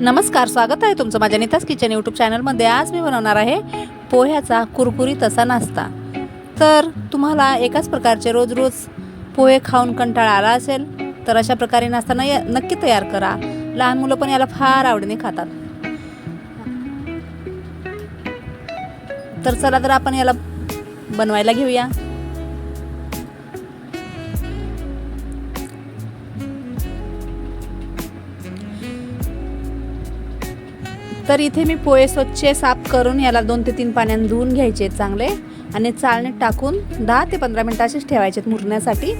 नमस्कार स्वागत आहे तुमचं माझ्या नितास किचन यूट्यूब चॅनलमध्ये आज मी बनवणार आहे पोह्याचा कुरकुरीत असा नाश्ता. तर तुम्हाला एकाच प्रकारचे रोज रोज पोहे खाऊन कंटाळा आला असेल तर अशा प्रकारे नाश्ता न नक्की तयार करा. लहान मुलं पण याला फार आवडीने खातात. तर चला तर आपण याला बनवायला घेऊया. तर इथे मी पोहे स्वच्छ साफ करून याला दोन ते तीन पाण्याने धुवून घ्यायचे आहेत चांगले. आणि चाळणीत टाकून दहा ते पंधरा मिनटाचेच असेच ठेवायचे मुरण्यासाठी.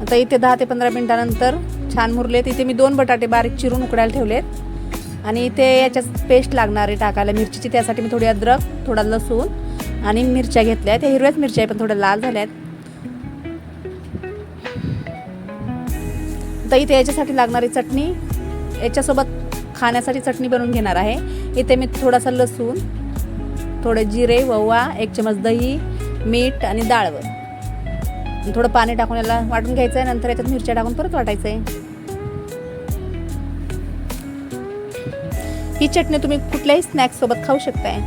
आता इथे दहा ते पंधरा मिनटानंतर छान मुरलेत इथे मी दोन बटाटे बारीक चिरून उकडायला ठेवलेत. आणि इथे याच्यात पेस्ट लागणार आहे टाकायला. मिरचीची त्यासाठी मी थोडी अद्रक थोडा लसूण आणि मिरच्या घेतल्या आहेत. त्या हिरव्याच मिरच्या आहे पण थोड्या लाल झाल्या आहेत. तर इथे याच्यासाठी लागणारी चटणी याच्यासोबत खाण्यासाठी चटणी बनवून घेणार आहे. इथे मी थोडासा लसूण थोडे जिरे ववा एक चमच दही मीठ आणि डाळवर थोडं पाणी टाकून याला वाटून घ्यायचं आहे नंतर याच्यात मिरच्या टाकून परत वाटायचं आहे ही चटणी तुम्ही कुठल्याही स्नॅक्ससोबत खाऊ शकताय.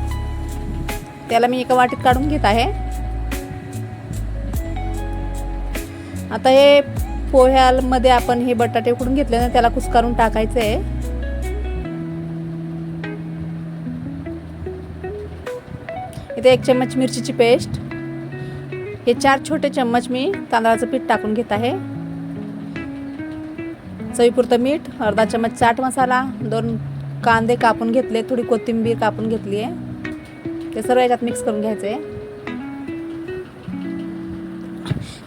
त्याला मी एका वाटीत काढून घेत आहे. आता हे पोह्यामध्ये आपण हे बटाटे उकडून घेतले ना त्याला कुसकारून टाकायचं आहे. इथे एक चम्मच मिरचीची पेस्ट. हे चार छोटे चम्मच मी तांदळाचं पीठ टाकून घेत आहे. चवीपुरतं मीठ अर्धा चम्मच चाट मसाला दोन कांदे कापून घेतले थोडी कोथिंबीर कापून घेतली आहे. ते सर्व याच्यात मिक्स करून घ्यायचं आहे.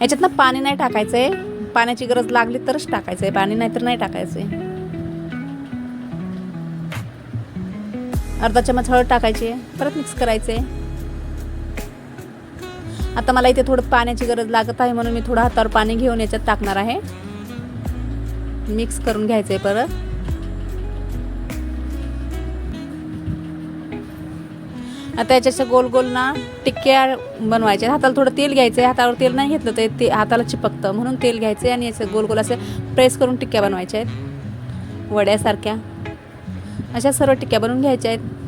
याच्यात ना पाणी नाही टाकायचं आहे. पाण्याची गरज लागली तरच टाकायचं आहे पाणी नाही तर नाही टाकायचं आहे अर्धा चमच हळद टाकायची परत मिक्स करायचे आता मला इथे थोडं पाण्याची गरज लागत आहे म्हणून मी थोडं हातावर पाणी घेऊन याच्यात टाकणार आहे. मिक्स करून घ्यायचं आहे परत. आता याच्याच्या गोल गोल ना टिक्क्या बनवायच्या. हाताला थोडं तेल घ्यायचं आहे हातावर तेल नाही घेतलं तर ते हाताला चिपकतं. म्हणून तेल घ्यायचं आहे आणि याचं गोल गोल असं प्रेस करून टिक्क्या बनवायच्या आहेत. वड्यासारख्या. अशा सर्व टिक्क्या बनवून घ्यायच्या आहेत.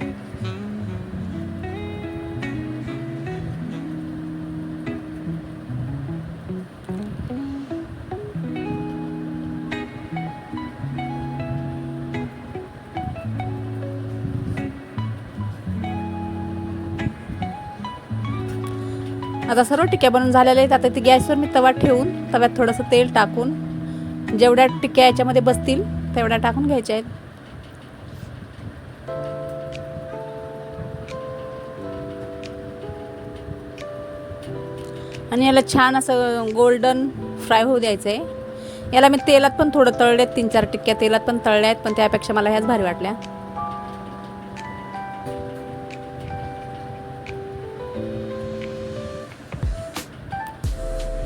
आता सर्व टिक्या बनवून झालेल्या आहेत. आता ते गॅसवर मी तवा ठेवून तव्यात थोडंसं तेल टाकून जेवढ्या टिक्या याच्यामध्ये बसतील तेवढ्या टाकून घ्यायच्या आहेत. आणि याला छान असं गोल्डन फ्राय होऊ द्यायचं आहे याला मी तेलात पण थोडं तळल्यात तीन चार टिक्क्या तेलात पण तळल्या आहेत पण त्यापेक्षा मला ह्याच भारी वाटल्या.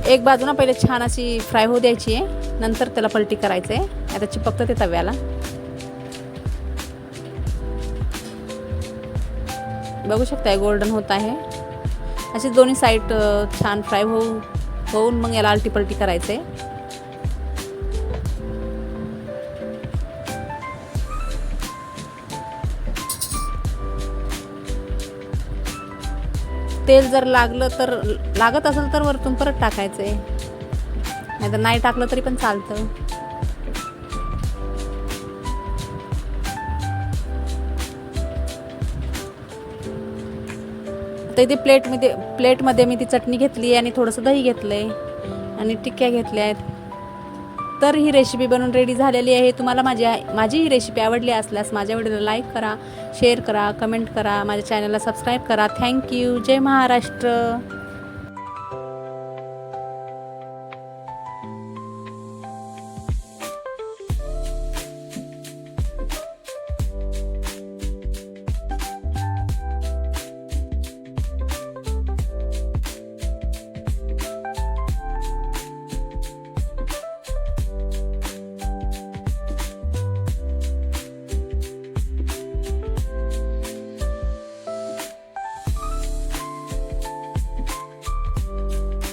एक बाजूनं पहिले छान अशी फ्राय होऊ द्यायची आहे. नंतर त्याला पलटी करायचं आहे आता चिपकतं ते तव्याला. बघू शकताय गोल्डन होत आहे. अशी दोन्ही साईड छान फ्राय होऊ होऊन मग याला आलटी पलटी करायचं आहे तेल जर लागलं तर लागत असेल तर वरतून परत टाकायचं आहे. नाही तर नाही टाकलं तरी पण चालतं. तर इथे प्लेटमध्ये प्लेटमध्ये मी ती चटणी घेतली आणि थोडंसं दही घेतलं आहे आणि टिक्क्या घेतल्या आहेत. तर ही रेसिपी बनवून रेडी झालेली आहे. तुम्हाला माझी माझी ही रेसिपी आवडली असल्यास माझ्या व्हिडिओला लाईक करा शेअर करा कमेंट करा माझ्या चॅनलला सबस्क्राईब करा. थँक्यू जय महाराष्ट्र.